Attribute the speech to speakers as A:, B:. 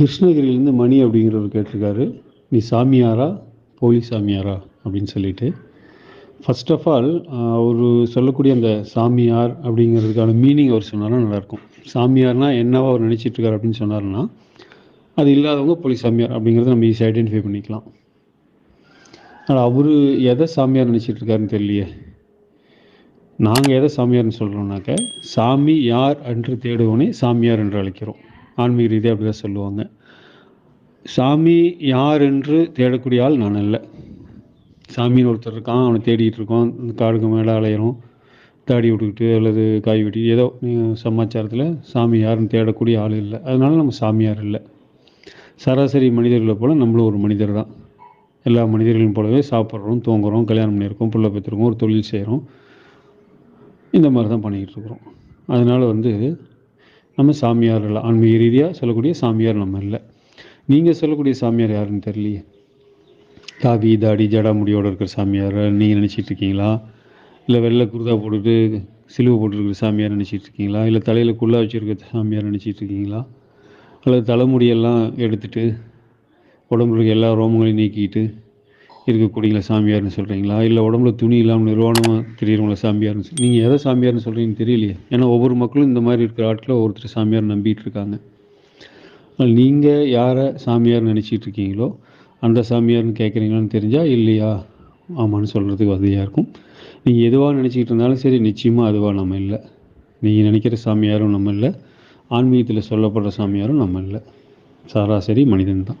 A: கிருஷ்ணகிரியிலேருந்து மணி அப்படிங்கிறவர் கேட்டிருக்காரு. நீ சாமியாரா? போலி சாமியாரா? அப்படின்னு சொல்லிட்டு. ஃபஸ்ட் ஆஃப் ஆல் அவர் சொல்லக்கூடிய அந்த சாமியார் அப்படிங்கிறதுக்கான மீனிங் அவர் சொன்னார்னா நல்லாயிருக்கும். சாமியார்னால் என்னவா அவர் நினச்சிட்டு இருக்காரு அப்படின்னு சொன்னார்னா அது இல்லாதவங்க போலி சாமியார் அப்படிங்கிறத நம்ம ஈஸியாக ஐடென்டிஃபை பண்ணிக்கலாம். ஆனால் அவர் எதை சாமியார் நினச்சிட்டு இருக்காருன்னு தெரியலையே. நாங்கள் எதை சாமியார்னு சொல்கிறோம்னாக்க சாமி யார் என்று தேடுவோனே சாமியார் என்று அழைக்கிறோம். ஆன்மீக ரீதியாக அப்படி தான் சொல்லுவாங்க. சாமி யார் என்று தேடக்கூடிய ஆள் நான் அல்ல. சாமின்னு ஒருத்தர் இருக்கான் அவனை தேடிட்டு இருக்கான் இந்த காடுக்கு மேலே அலையிறோம். தாடி விட்டுக்கிட்டு அல்லது காய் வெட்டி ஏதோ சமாச்சாரத்தில் சாமி யாருன்னு தேடக்கூடிய ஆள் இல்லை. அதனால நம்ம சாமியார் இல்லை. சராசரி மனிதர்களை போல் நம்மளும் ஒரு மனிதர் தான். எல்லா மனிதர்களையும் போலவே சாப்பிட்றோம் தூங்குறோம் கல்யாணம் பண்ணியிருக்கோம் பிள்ளை பெற்றிருக்கோம் ஒரு தொழில் செய்கிறோம் இந்த மாதிரி தான் பண்ணிக்கிட்டு இருக்கிறோம். அதனால் வந்து நம்ம சாமியார் இல்லை ஆன்மீக ரீதியாக சொல்லக்கூடிய சாமியார் நம்ம இல்லை. நீங்கள் சொல்லக்கூடிய சாமியார் யாருன்னு தெரியலையே? தாவி தாடி ஜடாமுடியோட இருக்கிற சாமியார் நீங்கள் நினச்சிட்டு இருக்கீங்களா? இல்லை வெள்ளை குருதா போட்டுட்டு சிலுவை போட்டுருக்கிற சாமியார் நினச்சிட்டு இருக்கீங்களா? இல்லை தலையில் குள்ளா வச்சுருக்க சாமியார் நினச்சிட்டு இருக்கீங்களா? அல்லது தலைமுடியெல்லாம் எடுத்துட்டு உடம்புல இருக்க எல்லா ரோமங்களையும் நீக்கிட்டு இருக்கக்கூடியங்களா சாமியார்னு சொல்கிறீங்களா இல்லை உடம்புல துணி இல்லாமல் நிர்வாணமாக தெரியுறவங்களா சாமியார்னு சொல்லி நீங்கள் எதை சாமியார்னு சொல்கிறீங்கன்னு தெரியலையே. ஏன்னா ஒவ்வொரு மக்களும் இந்த மாதிரி இருக்கிற ஆட்களை ஒருத்தர் சாமியார் நம்பிட்டு இருக்காங்க. நீங்கள் யாரை சாமியார் நினச்சிட்டு இருக்கீங்களோ அந்த சாமியார்னு கேட்குறீங்களான்னு தெரிஞ்சால் இல்லையா? ஆமான்னு சொல்கிறதுக்கு வசதியாக இருக்கும். நீங்கள் எதுவாக நினச்சிக்கிட்டு இருந்தாலும் சரி நிச்சயமாக அதுவாக நம்ம இல்லை. நீங்கள் நினைக்கிற சாமியாரும் நம்ம இல்லை. ஆன்மீகத்தில் சொல்லப்படுற சாமியாரும் நம்ம இல்லை. சராசரி மனிதன் தான்